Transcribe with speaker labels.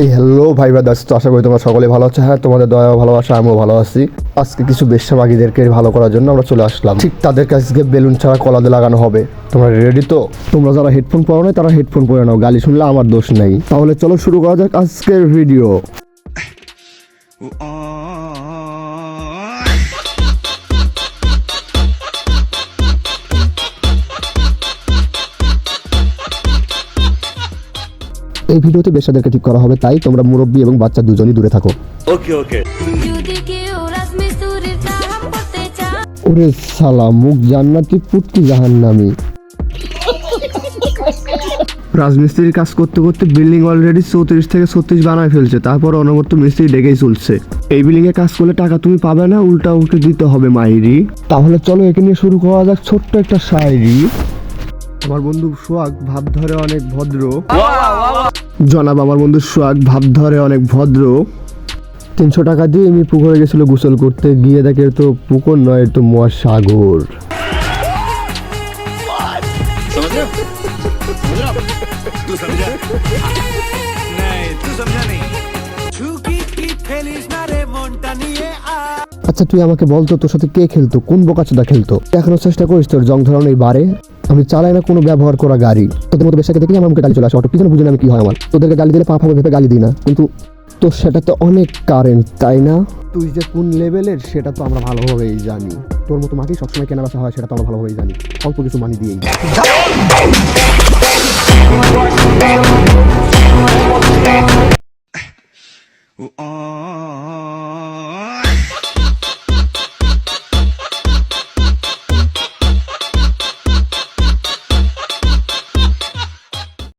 Speaker 1: এই হ্যালো ভাই বা দাস তো আশা করি তোমরা সকলে ভালো আছো। হ্যাঁ তোমাদের দয়া ভালোবাসা, আমিও ভালো আছি। আজকে কিছু বেশ্যাবাগীদেরকে ভালো করার জন্য আমরা চলে আসলাম। ঠিক তাদের কাছে বেলুন ছাড়া কলাদে লাগানো হবে। তোমরা রেডি তো? তোমরা যারা হেডফোন পরো না তারা হেডফোন পরে নাও। গালি শুনলে আমার দোষ নেই। তাহলে চলো শুরু করা যাক আজকের ভিডিও এই ভিডিওতে বেশ্যাদেরকে ঠিক করা হবে তাই তোমরা মুরব্বী এবং বাচ্চা দুজনই দূরে থাকো।
Speaker 2: ওকে ওকে।
Speaker 1: ওরে সালা মুখ জান্নাতি পুটকি জাহান্নামি। রাজমিস্ত্রির কাজ করতে করতে বিল্ডিং অলরেডি চৌত্রিশ থেকে ছত্রিশ বানায় ফেলছে তারপর অনবর্ত মিস্ত্রি ডেকেই চলছে। এই বিল্ডিং এ কাজ করলে টাকা তুমি পাবে না উল্টা উল্টে দিতে হবে মাইরি। তাহলে চলো একে নিয়ে শুরু করা যাক ছোট্ট একটা শায়রি আমার বন্ধু সোহাগ ভাব ধরে অনেক ভদ্র। জনাব, আমার বন্ধু সোহাগ ভাব ধরে অনেক ভদ্র। তিনশো টাকা দিয়ে এমনি পুকুরে গেছিল গোসল করতে, গিয়ে দেখে তো পুকুর নয়, এর তো মহাসাগর। আচ্ছা তুই আমাকে বলতো তোর সাথে কে খেলতো, কোন বোকাচোদা খেলতো? এখনও চেষ্টা করিস তোর জং ধরনের এই বারে? আমি চালাই না কোনো ব্যবহার করা গাড়ি। তোদের মতো বেশাকে দেখি আমার মুখে গালি চলে আসে। অটো পিছনে বুঝে আমি কি হয় আমার? তোদেরকে গালি দিলে পা ভেবে গালি দিই না। কিন্তু তো সেটা তো অনেক কারেন্ট তাই না? তুই যে কোন লেভেলের সেটা তো আমরা ভালোভাবেই জানি। তোর মতো মাকে সবসময় কেনা বেচা হয় সেটা তো আমরা ভালোভাবেই জানি। অল্প কিছু মানি দিয়েই। Oh,